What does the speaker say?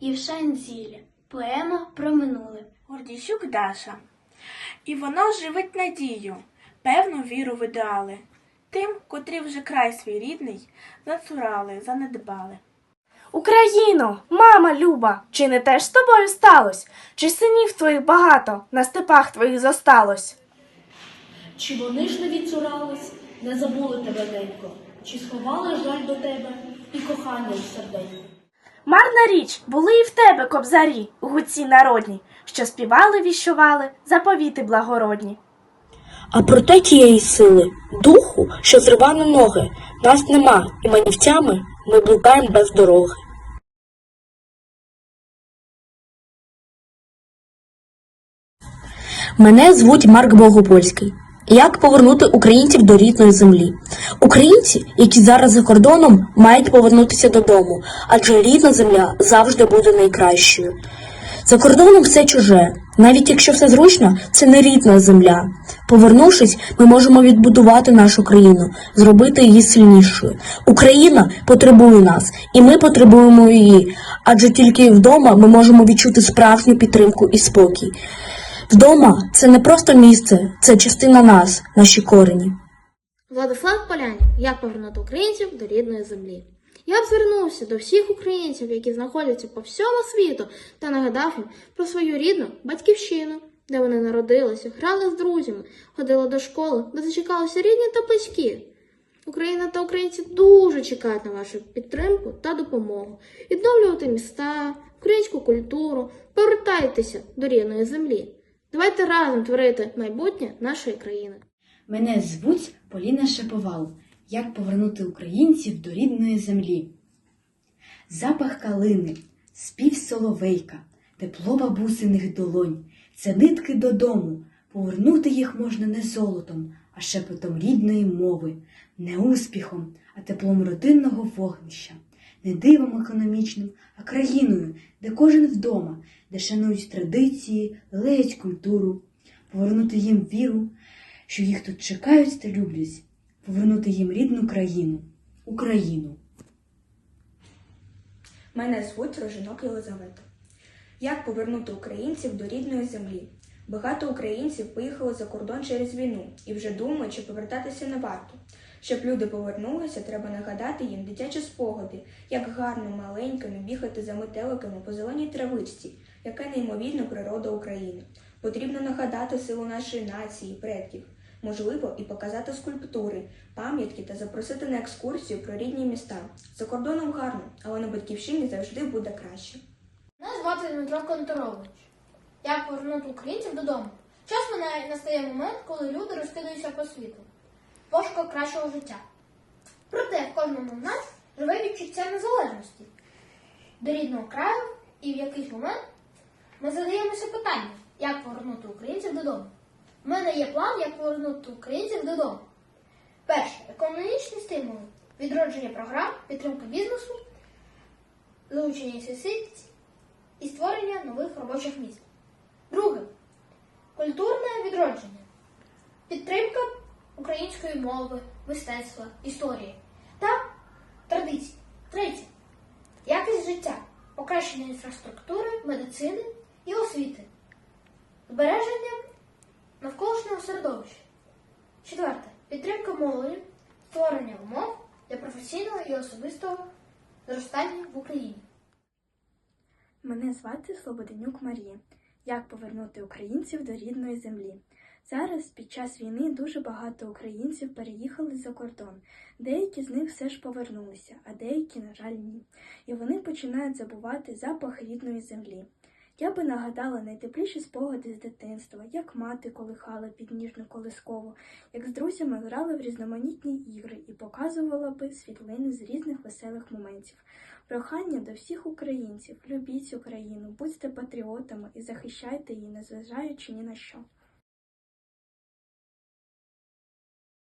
Євшань Зілля. Поема про минуле. Гордійчук Даша. І воно живить надію, певну віру в ідеали. Тим, котрі вже край свій рідний, зацурали, занедбали. Україно, мама люба, чи не теж з тобою сталось? Чи синів твоїх багато на степах твоїх зосталось? Чи вони ж не відцурались, не забули тебе, ненько, чи сховали жаль до тебе і кохання в серденько? Марна річ, були і в тебе кобзарі, гудці народні, що співали, віщували, заповіти благородні. А проте тієї сили, духу, що зрива на ноги, нас нема, і манівцями ми блукаємо без дороги. Мене звуть Марк Богопольський. Як повернути українців до рідної землі? Українці, які зараз за кордоном, мають повернутися додому, адже рідна земля завжди буде найкращою. За кордоном все чуже. Навіть якщо все зручно, це не рідна земля. Повернувшись, ми можемо відбудувати нашу країну, зробити її сильнішою. Україна потребує нас, і ми потребуємо її. Адже тільки вдома ми можемо відчути справжню підтримку і спокій. Вдома це не просто місце, це частина нас, наші корені. Владислав Полянів. Як повернути українців до рідної землі? Я б звернувся до всіх українців, які знаходяться по всьому світу, та нагадав їм про свою рідну батьківщину, де вони народилися, грали з друзями, ходили до школи, де зачекалися рідні та близькі. Україна та українці дуже чекають на вашу підтримку та допомогу. Відновлювати міста, українську культуру, повертайтеся до рідної землі. Давайте разом творити майбутнє нашої країни. Мене звуть Поліна Шаповал. Як повернути українців до рідної землі? Запах калини, спів соловейка, тепло бабусиних долонь, це нитки додому. Повернути їх можна не золотом, а шепотом рідної мови, не успіхом, а теплом родинного вогнища, не дивом економічним, а країною, де кожен вдома, де шанують традиції, леють культуру, повернути їм віру, що їх тут чекають та люблять, повернути їм рідну країну, Україну. Мене звуть Рожинок Єлизавета. Як повернути українців до рідної землі? Багато українців поїхали за кордон через війну і вже думають, що повертатися не варто. Щоб люди повернулися, треба нагадати їм дитячі спогади, як гарно маленькими бігати за метеликами по зеленій травичці, яка неймовірна природа України. Потрібно нагадати силу нашої нації, предків, можливо, і показати скульптури, пам'ятки та запросити на екскурсію про рідні міста. За кордоном гарно, але на батьківщині завжди буде краще. Мене звати Дмитро Конторович. Як повернути українців додому? Часто на- настає момент, коли люди розкидаються по світу. Пошуку кращого життя. Проте в кожному з нас живе відчуття незалежності до рідного краю, і в якийсь момент ми задаємося питанням, як повернути українців додому. У мене є план, як повернути українців додому. Перше економічні стимули, відродження програм, підтримка бізнесу, залучення інвестицій і створення нових робочих місць. Друге культурне відродження, підтримка української мови, мистецтва, історії та традицій. Третє якість життя, покращення інфраструктури, медицини і освіти, збереження навколишнього середовища. Четверте підтримка молоді, створення умов для професійного і особистого зростання в Україні. Мене звати Слободенюк Марія. Як повернути українців до рідної землі? Зараз під час війни дуже багато українців переїхали за кордон. Деякі з них все ж повернулися, а деякі, на жаль, ні. І вони починають забувати запах рідної землі. Я би нагадала найтепліші спогади з дитинства, як мати колихала під ніжну колискову, як з друзями грала в різноманітні ігри і показувала би світлини з різних веселих моментів. Прохання до всіх українців: любіть Україну, будьте патріотами і захищайте її, незважаючи ні на що.